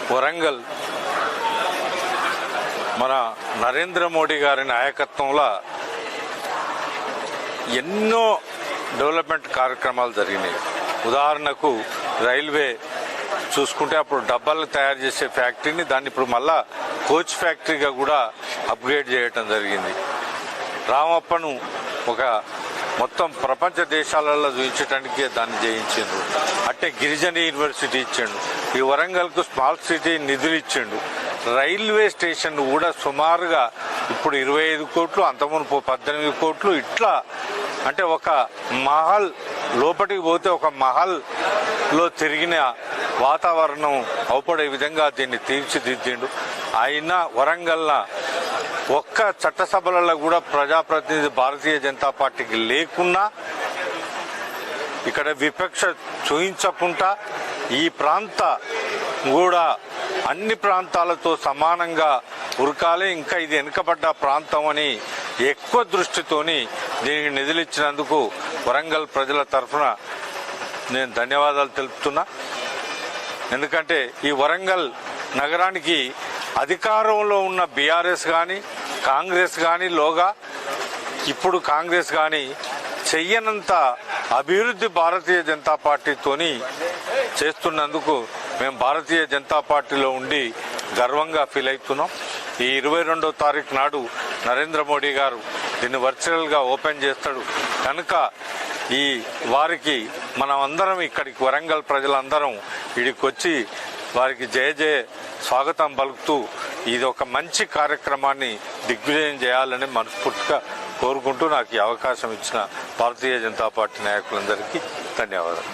వరంగల్. మన నరేంద్ర మోడీ గారి నాయకత్వంలో ఎన్నో డెవలప్మెంట్ కార్యక్రమాలు జరిగినాయి. ఉదాహరణకు రైల్వే చూసుకుంటే అప్పుడు డబ్బాలు తయారు చేసే ఫ్యాక్టరీని దాన్ని ఇప్పుడు మళ్ళా కోచ్ ఫ్యాక్టరీగా కూడా అప్గ్రేడ్ చేయటం జరిగింది. రామప్పను ఒక మొత్తం ప్రపంచ దేశాలలో చూపించడానికి దాన్ని చేయించిండు అట్టే గిరిజన యూనివర్సిటీ ఇచ్చిండు. ఈ వరంగల్కు స్మాల్ సిటీ నిధులు ఇచ్చిండు. రైల్వే స్టేషన్ కూడా సుమారుగా ఇప్పుడు ఇరవై ఐదు కోట్లు అంతకుముందు పద్దెనిమిది కోట్లు ఇట్లా అంటే ఒక మహల్ లోపలికి పోతే ఒక మహల్లో తిరిగిన వాతావరణం అవపడే విధంగా దీన్ని తీర్చిదిద్దిండు. అయినా వరంగల్న ఒక్క చట్టసభలలో కూడా ప్రజాప్రతినిధి భారతీయ జనతా పార్టీకి లేకున్నా ఇక్కడ విపక్ష చూయించకుండా ఈ ప్రాంత కూడా అన్ని ప్రాంతాలతో సమానంగా ఉరకాలి. ఇంకా ఇది వెనుకబడ్డ ప్రాంతం అని ఎక్కువ దృష్టితోని దీనికి నిధులిచ్చినందుకు వరంగల్ ప్రజల తరఫున నేను ధన్యవాదాలు తెలుపుతున్నా. ఎందుకంటే ఈ వరంగల్ నగరానికి అధికారంలో ఉన్న బీఆర్ఎస్ కానీ కాంగ్రెస్ కానీ లోగా ఇప్పుడు కాంగ్రెస్ కానీ చెయ్యనంత అభివృద్ధి భారతీయ జనతా పార్టీతోని చేస్తున్నందుకు మేము భారతీయ జనతా పార్టీలో ఉండి గర్వంగా ఫీల్ అవుతున్నాం. ఈ ఇరవై రెండో తారీఖు నాడు నరేంద్ర మోడీ గారు దీన్ని వర్చువల్గా ఓపెన్ చేస్తాడు. కనుక ఈ వారికి మనం అందరం ఇక్కడికి వరంగల్ ప్రజలందరం ఇక్కడికి వచ్చి వారికి జయ జయ స్వాగతం పలుకుతూ ఇది ఒక మంచి కార్యక్రమాన్ని దిగ్విజయం చేయాలని మనస్ఫూర్తిగా కోరుకుంటూ నాకు ఈ అవకాశం ఇచ్చిన భారతీయ జనతా పార్టీ నాయకులందరికీ ధన్యవాదాలు.